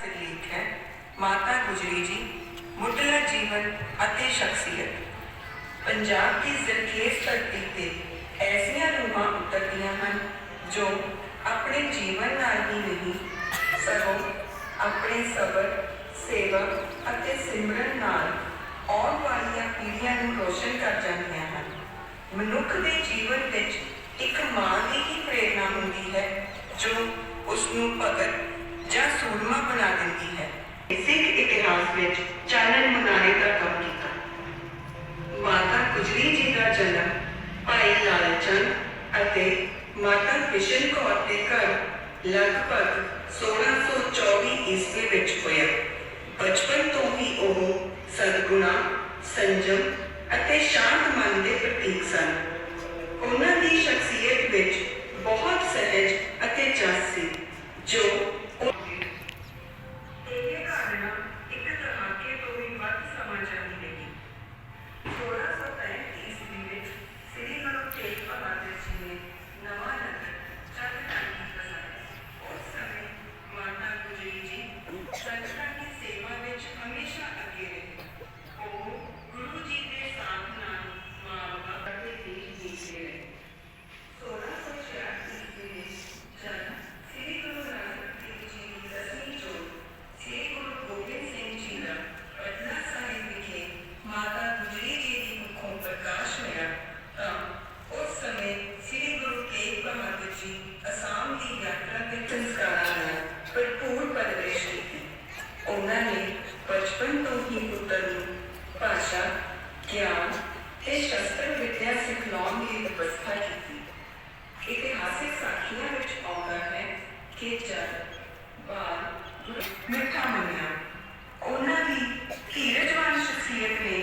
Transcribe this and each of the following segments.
ਸਿਰਲੇਖ ਹੈ, ਮਾਤਾ ਗੁਜਰੀ ਜੀ, ਮੁੱਢਲਾ ਜੀਵਨ ਅਤੇ ਸ਼ਖਸੀਅਤ। ਪੰਜਾਬ ਦੀ ਜ਼ਰਖੇਜ਼ ਧਰਤੀ ਤੇ ਐਸੀਆਂ ਰੂਹਾਂ ਉਤਰਦੀਆਂ ਹਨ, ਜੋ ਆਪਣੇ ਜੀਵਨ ਨਾਲ ਹੀ ਨਹੀਂ, ਸਗੋਂ ਆਪਣੇ ਸਬਰ, ਸੇਵਾ ਅਤੇ ਸਿਮਰਨ ਨਾਲ ਆਉਣ ਵਾਲੀਆਂ ਪੀੜ੍ਹੀਆਂ ਨੂੰ ਰੋਸ਼ਨ ਕਰ ਜਾਂਦੀਆਂ ਹਨ। ਮਨੁੱਖ ਦੇ ਜੀਵਨ ਵਿੱਚ ਇੱਕ ਮਾਂ ਦੀ ਹੀ ਪ੍ਰੇਰਣਾ ਹੁੰਦੀ ਹੈ, ਜੋ ਉਸ ਨੂੰ ਭਗਤ ਜਾਂ ਸੂਰਮਾ ਬਣਾ ਦਿੰਦੀ ਹੈ। ਸਿੱਖ ਇਤਿਹਾਸ ਵਿੱਚ ਚਾਨਣ ਮੁਨਾਰੇ ਦਾ ਕੰਮ ਕੀਤਾ। ਮਾਤਾ ਗੁਜਰੀ ਜੀ ਦਾ ਜਨਮ ਭਾਈ ਲਾਲ ਅਤੇ ਮਾਤਾ ਬਿਸ਼ਨ ਕੌਰ ਦੇ ਘਰ ਲਗਭਗ 1624 ਈਸਵੀ ਵਿੱਚ ਹੋਇਆ। ਬਚਪਨ ਤੋਂ ਹੀ ਉਹ ਸਦਗੁਣਾ, ਸੰਜਮ ਅਤੇ ਸ਼ਾਂਤ ਮਨ ਦੇ ਪ੍ਰਤੀਕ ਸਨ। ਉਹਨਾਂ ਦੀ ਸ਼ਖਸੀਅਤ ਵਿੱਚ ਬਹੁਤ ਸਹਿਜ ਅਤੇ ਜਸ ਸੀ। ਬਚਪਨ ਤੋਂ ਹੀ ਪੁੱਤਰ ਨੂੰ ਭਾਸ਼ਾ ਗਿਆਨ ਤੇ ਸ਼ਸਤਰ ਵਿੱਦਿਆ ਸਿਖਲਾਉਣ ਦੀ ਵਿਵਸਥਾ ਕੀਤੀ ਇਤਿਹਾਸਿਕ ਸਾਖੀਆਂ ਵਿੱਚ ਆਉਂਦਾ ਹੈ ਕਿ ਜਦ ਬਾਲ ਮਿੱਠਾ ਮੰਨਿਆ ਉਹਨਾਂ ਦੀ ਧੀਰਜਵਾਨ ਸ਼ਖਸੀਅਤ ਨੇ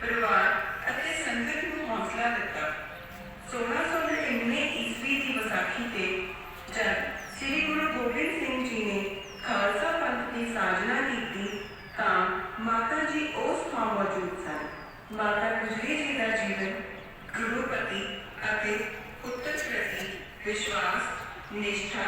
ਪਰਿਵਾਰ ਅਤੇ ਸੰਗਤ ਨੂੰ ਹੌਸਲਾ ਦਿੱਤਾ 1699 ਈਸਵੀ ਦੀ ਵਿਸਾਖੀ ਤੇ ਜਦ ਸ੍ਰੀ ਗੁਰੂ ਗੋਬਿੰਦ ਸਿੰਘ ਮਾਤਾ ਉਸ ਥਾਂ ਮੌਜੂਦ ਸਨ। ਮਾਤਾ ਗੁਜਰੀ ਜੀ ਦਾ ਜੀਵਨ ਗੁਰੂ ਪ੍ਰਤੀ ਅਤੇ ਪੁੱਤਰ ਪ੍ਰਤੀ ਵਿਸ਼ਵਾਸ, ਨਿਸ਼ਠਾ